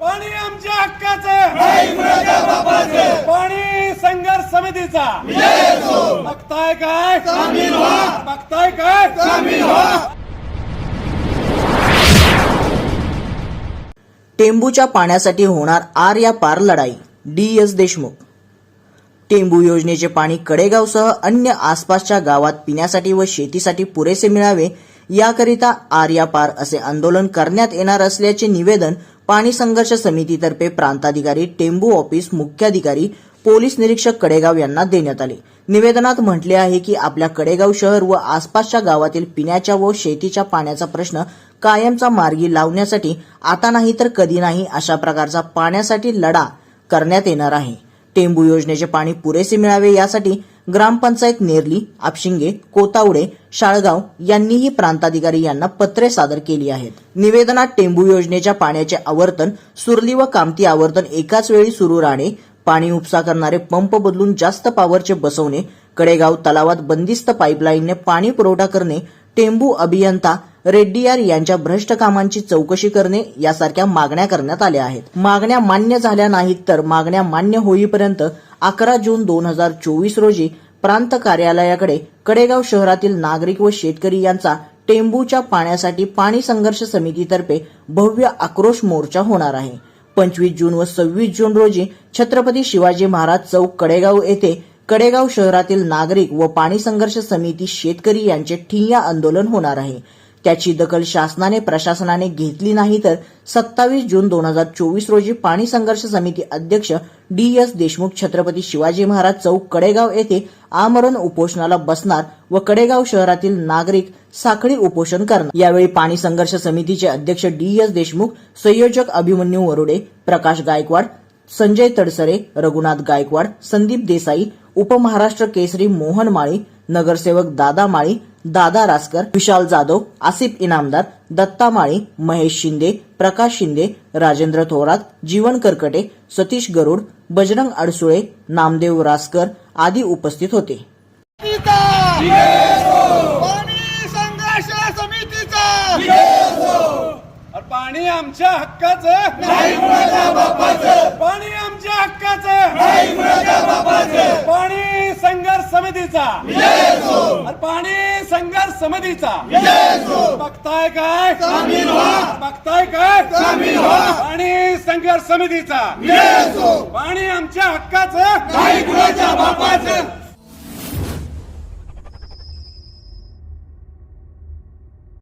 पाणी आमच्या हक्काचं. पाणी संघर्ष समितीचा. बघताय काय? बघताय काय? टेंबूच्या पाण्यासाठी होणार आर या पार लढाई. D S Deshmukh. टेंबू योजनेचे पाणी कडेगावसह अन्य आसपासच्या गावात पिण्यासाठी व शेतीसाठी पुरेसे मिळावे याकरिता आर्यापार पार असे आंदोलन करण्यात येणार असल्याचे निवेदन पाणी संघर्ष समितीतर्फे प्रांताधिकारी टेंबू ऑफिस मुख्याधिकारी पोलीस निरीक्षक कडेगाव यांना देण्यात आले. निवेदनात म्हटले आहे की आपल्या कडेगाव शहर व आसपासच्या गावातील पिण्याच्या व शेतीच्या पाण्याचा प्रश्न कायमचा मार्गी लावण्यासाठी आता नाही तर कधी नाही अशा प्रकारचा पाण्यासाठी लढा करण्यात येणार आहे. टेंबू योजनेचे पाणी पुरेसे मिळावे यासाठी ग्रामपंचायत नेरली आपशिंगे कोतावडे शाळगाव यांनीही प्रांताधिकारी यांना पत्रे सादर केली आहेत. निवेदनात टेंबू योजनेच्या पाण्याचे आवर्तन सुरली व कामती आवर्तन एकाच वेळी सुरू राहणे पाणी उपसा करणारे पंप बदलून जास्त पॉवरचे बसवणे कडेगाव तलावात बंदिस्त पाईपलाईनने पाणी पुरवठा करणे टेंबू अभियंता रेड्डीयार यांच्या भ्रष्ट कामांची चौकशी करणे यासारख्या मागण्या करण्यात आल्या आहेत. मागण्या मान्य झाल्या नाहीत तर मागण्या मान्य होईपर्यंत अकरा जून दोन हजार चोवीस रोजी प्रांत कार्यालयाकडे कडेगाव शहरातील नागरिक व शेतकरी यांचा टेंबूच्या पाण्यासाठी पाणी संघर्ष समितीतर्फे भव्य आक्रोश मोर्चा होणार आहे. पंचवीस जून व सव्वीस जून रोजी छत्रपती शिवाजी महाराज चौक कडेगाव येथे कडेगाव शहरातील नागरिक व पाणी संघर्ष समिती शेतकरी यांचे ठिय्या आंदोलन होणार आहे. त्याची दखल शासनाने प्रशासनाने घेतली नाही तर सत्तावीस जून दोन हजार चोवीस रोजी पाणी संघर्ष समिती अध्यक्ष डी एस देशमुख छत्रपती शिवाजी महाराज चौक कडेगाव येथे आमरण उपोषणाला बसणार व कडेगाव शहरातील नागरिक साखळी उपोषण करणार. यावेळी पाणी संघर्ष समितीचे अध्यक्ष डी एस देशमुख संयोजक अभिमन्यू वरुडे प्रकाश गायकवाड संजय तडसरे रघुनाथ गायकवाड संदीप देसाई उपमहाराष्ट्र केसरी मोहन माळी नगरसेवक दादा माळी दादा रासकर विशाल जाधव आसिफ इनामदार दत्ता माळी महेश शिंदे प्रकाश शिंदे राजेंद्र थोरात जीवन करकटे सतीश गरुड बजरंग अडसुळे नामदेव रासकर आदी उपस्थित होते. पाणी संघर्ष समितीचा अरे पाणी आमच्या हक्काचं. पाणी आमच्या हक्काचं पाणी संघर्ष समितीचा. पाणी संघर्ष समितीचा. बघताय काय? बघताय काय? पाणी संघर्ष समितीचा. पाणी आमच्या हक्काचं.